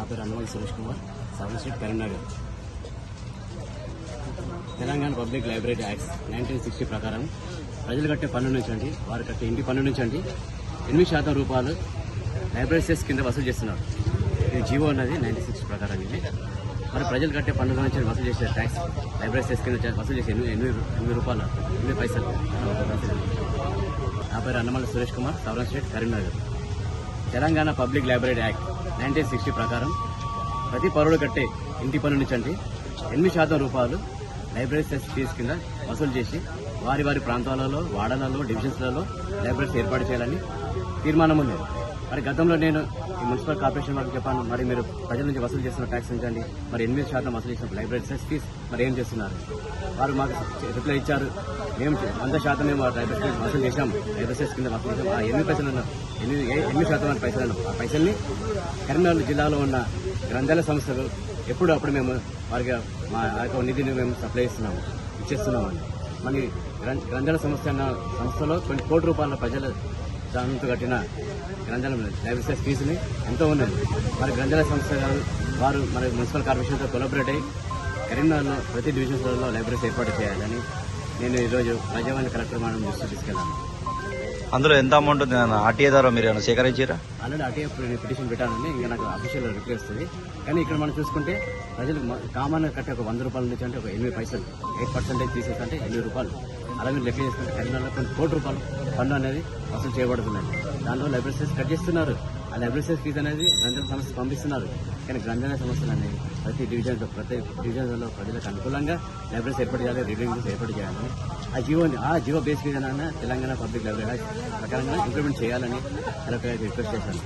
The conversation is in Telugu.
నా పేరు Annamal Suresh Kumar seven street Karimnagar. Telangana public library act nineteen sixty ప్రకారం ప్రజలు కట్టే పన్ను నుంచి అండి వారు కట్టే ఇంటి పన్ను నుంచి అండి ఎనిమిది శాతం రూపాయలు లైబ్రరీ సెస్ కింద వసూలు చేస్తున్నారు. ఇది జీవో ఉన్నది నైన్టీన్ సిక్స్టీ ప్రకారం ఇది. మరి ప్రజలు కట్టే పన్ను నుంచి వసూలు చేసే ట్యాక్స్ లైబ్రరీ సెస్ కింద వసూలు చేసే ఎనిమిది ఎనిమిది ఎనిమిది రూపాయలు ఎనిమిది పైసలు. నా పేరు Annamalla Suresh Kumar సౌరన్ state Karimnagar. Telangana public library act nineteen sixty ప్రకారం ప్రతి పౌరుడు కట్టే ఇంటి పన్ను నుంచి అంటే ఎనిమిది శాతం రూపాయలు లైబ్రరీ సెస్ ఫీజు కింద వసూలు చేసి వారి వారి ప్రాంతాలలో వాడలలో డివిజన్స్లలో లైబ్రరీస్ ఏర్పాటు చేయాలని తీర్మానం ఉంది. మరి గతంలో నేను ఈ మున్సిపల్ కార్పొరేషన్ వాళ్ళకి చెప్పాను మరి మీరు ప్రజల నుంచి వసూలు చేస్తున్న ట్యాక్స్ ఉంచండి మరి ఎనిమిది శాతం వసూలు చేసిన లైబ్రరీ సెస్ ఫీస్ మరి ఏం చేస్తున్నారు? వారు మాకు రిప్లై ఇచ్చారు మేము వంద శాతం మేము లైబ్రరీ సెస్ వసూలు చేశాం లైబ్రరీ సెస్ కింద వసూలు చేశాం. ఆ ఎనిమిది పైసలు ఎనిమిది ఎనిమిది శాతం పైసలు ఆ పైసల్ని కరీంనగర్ జిల్లాలో ఉన్న గ్రంథాలయ సంస్థలు ఎప్పుడు అప్పుడు మేము వారికి మా యొక్క నిధిని మేము సప్లై ఇస్తున్నాము ఇచ్చేస్తున్నామండి మరి గ్రం- గ్రంథాలయ సంస్థ అన్న సంస్థలో కొన్ని కోటి రూపాయల ప్రజల దానితో కట్టిన గ్రంథాలయం లైబ్రరీ సెస్ ఫీజుని ఎంతో ఉన్నది. మరి గ్రంథాలయ సంస్థ వారు మరి మున్సిపల్ కార్పొరేషన్తో కొలాబరేట్ అయ్యి కరీంనగర్లో ప్రతి డివిజన్స్లలో లైబ్రరీస్ ఏర్పాటు చేయాలని నేను ఈరోజు ప్రజావాణి కలెక్టర్ మనం దృష్టి తీసుకెళ్ళాను. అందులో ఎంత అమౌంట్ ఉంది ఆర్టీఏ ద్వారా మీరు ఏమైనా సేకరించారా? ఆల్రెడీ నేను పిటిషన్ పెట్టానండి. ఇంకా నాకు అఫీషియల్ రిప్లై వస్తుంది కానీ ఇక్కడ మనం చూసుకుంటే ప్రజలు కామన్ కట్టే ఒక వంద రూపాయల నుంచి అంటే ఒక ఎనిమిది పైసలు. ఎయిట్ పర్సెంటేజ్ తీసేసి అంటే ఎనిమిది రూపాయలు. అలాగే లెక్క చేసుకుంటే కరీంనగర్లో కొన్ని కోటి రూపాయలు ఫండ్ అనేది వసూలు చేయబడుతున్నాయి. దాంట్లో లైబ్రరీస్ కట్ చేస్తున్నారు. ఆ లైబ్రరీస్ ఫీజు అనేది గ్రంథాల సంస్థ పంపిస్తున్నారు. కానీ గ్రంథాలయ సంస్థలు అనేవి ప్రతి డివిజన్లో ప్రతి డివిజన్లో ప్రజలకు అనుకూలంగా లైబ్రరీస్ ఏర్పాటు చేయాలి రీడింగ్ రూమ్స్ ఏర్పాటు చేయాలని ఆ జీవో ఆ జీవో బేస్ మీద తెలంగాణ పబ్లిక్ లైబ్రరీ రకరంగా ప్రకారంగా ఇంప్లిమెంట్ చేయాలని కలెక్టర్ గారికి రిక్వెస్ట్ చేశాను